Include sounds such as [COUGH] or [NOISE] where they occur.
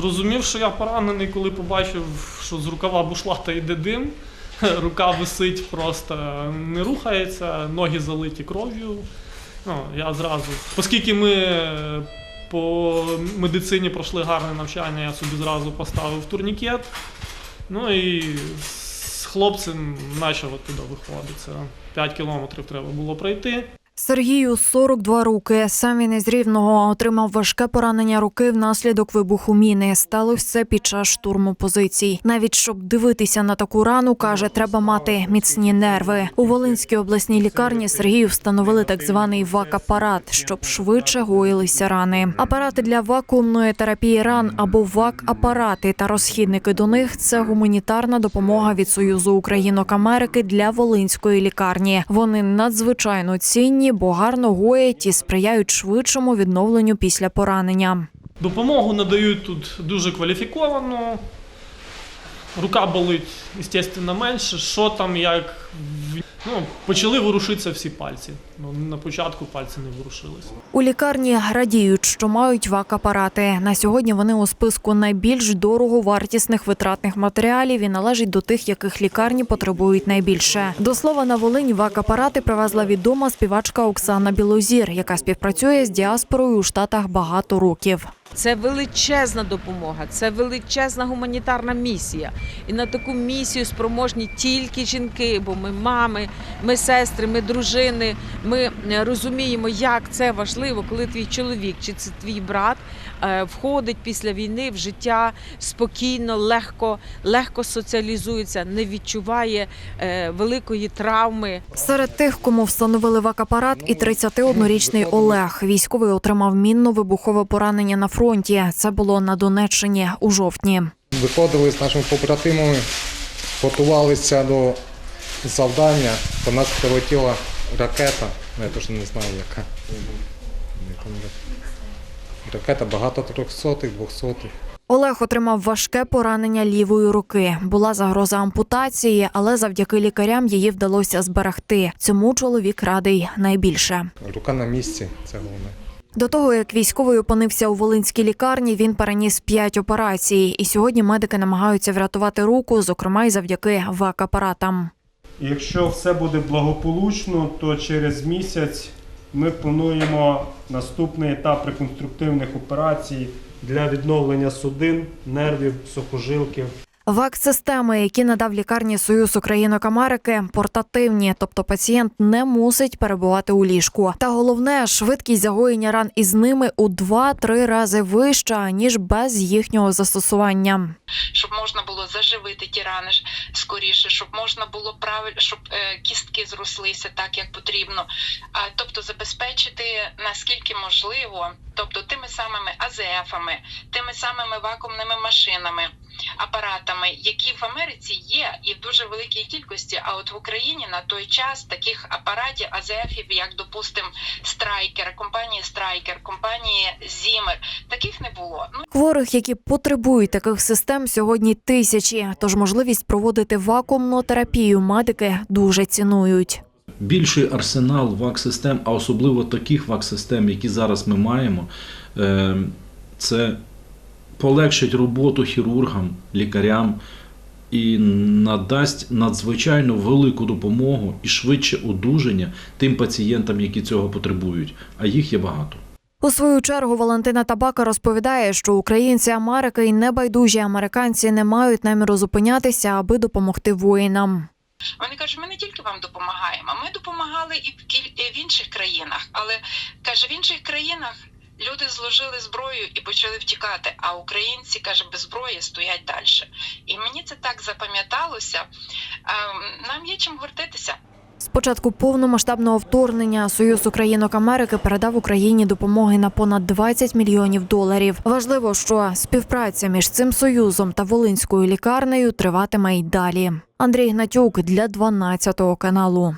Зрозумів, що я поранений, коли побачив, що з рукава бушлата йде дим. [LAUGHS] Рука висить, просто не рухається, ноги залиті кров'ю. Ну, я зразу. Оскільки ми е, по медицині пройшли гарне навчання, я собі зразу поставив турнікет. Ну і з хлопцем почав туди виходити. Це 5 кілометрів треба було пройти. Сергію 42 роки. Сам він із Рівного отримав важке поранення руки внаслідок вибуху міни. Сталося це під час штурму позицій. Навіть щоб дивитися на таку рану, каже, треба мати міцні нерви. У Волинській обласній лікарні Сергію встановили так званий ВАК-апарат, щоб швидше гоїлися рани. Апарати для вакуумної терапії ран або ВАК-апарати та розхідники до них це гуманітарна допомога від Союзу Українок Америки для Волинської лікарні. Вони надзвичайно цінні, бо гарно гоять і сприяють швидшому відновленню після поранення. Допомогу надають тут дуже кваліфіковано. Рука болить, звісно, менше. Що там, як. Ну, почали ворушитися всі пальці. Ну, на початку пальці не ворушились. У лікарні радіють, що мають ВАК-апарати. На сьогодні вони у списку найбільш дороговартісних витратних матеріалів і належать до тих, яких лікарні потребують найбільше. До слова, на Волинь ВАК-апарати привезла відома співачка Оксана Білозір, яка співпрацює з діаспорою у Штатах багато років. Це величезна допомога, це величезна гуманітарна місія. І на таку місію спроможні тільки жінки, бо ми мами, ми сестри, ми дружини. Ми е, розуміємо, як це важливо, коли твій чоловік чи це твій брат е, входить після війни в життя спокійно, легко, легко соціалізується, не відчуває е, великої травми. Серед тих, кому встановили ВАК-апарат, і 31-річний Олег. Військовий отримав мінно-вибухове поранення на фронті. Це було на Донеччині у жовтні. Виходили з нашими побратимами, готувалися до завдання. По нас прилетіла ракета, ну, я точно не знаю яка. Ракета багато трьохсотих, двохсотих. Олег отримав важке поранення лівої руки. Була загроза ампутації, але завдяки лікарям її вдалося зберегти. Цьому чоловік радий найбільше. Рука на місці, це головне. До того як військовий опинився у Волинській лікарні, він переніс п'ять операцій. І сьогодні медики намагаються врятувати руку, зокрема й завдяки ВАК-апаратам. Якщо все буде благополучно, то через місяць ми плануємо наступний етап реконструктивних операцій для відновлення судин, нервів, сухожилків. ВАК-системи, які надав лікарні Союз Українок Америки, портативні, тобто пацієнт не мусить перебувати у ліжку. Та головне, швидкість загоєння ран із ними у 2-3 рази вища ніж без їхнього застосування. щоб можна було заживити ті рани скоріше, щоб можна було правильно, щоб е, кістки зрослися так, як потрібно. А тобто забезпечити наскільки можливо, тобто тими самими АЗФами, тими самими вакуумними машинами, апаратами, які в Америці є і в дуже великій кількості. А от в Україні на той час таких апаратів АЗФів, як допустим, Страйкер, компанії Страйкер, компанії Зімер, таких не було. Ну Хворих, які потребують таких систем, сьогодні тисячі. Тож можливість проводити вакуумну терапію медики дуже цінують. більший арсенал ВАК-систем, а особливо таких ВАК-систем, які зараз ми маємо, е, це полегшить роботу хірургам, лікарям і надасть надзвичайно велику допомогу і швидше одужання тим пацієнтам, які цього потребують, а їх є багато. У свою чергу Валентина Табака розповідає, що українці Америки і небайдужі американці не мають наміру зупинятися, аби допомогти воїнам. Вони кажуть, ми не тільки вам допомагаємо, ми допомагали і в інших країнах. Але каже, в інших країнах люди зложили зброю і почали втікати. А українці каже, без зброї стоять далі. І мені це так запам'яталося. Ем, Нам є чим гордитися. З початку повномасштабного вторгнення Союз Українок Америки передав Україні допомоги на понад 20 мільйонів доларів. Важливо, що співпраця між цим союзом та Волинською лікарнею триватиме й далі. Андрій Гнатюк для 12 каналу.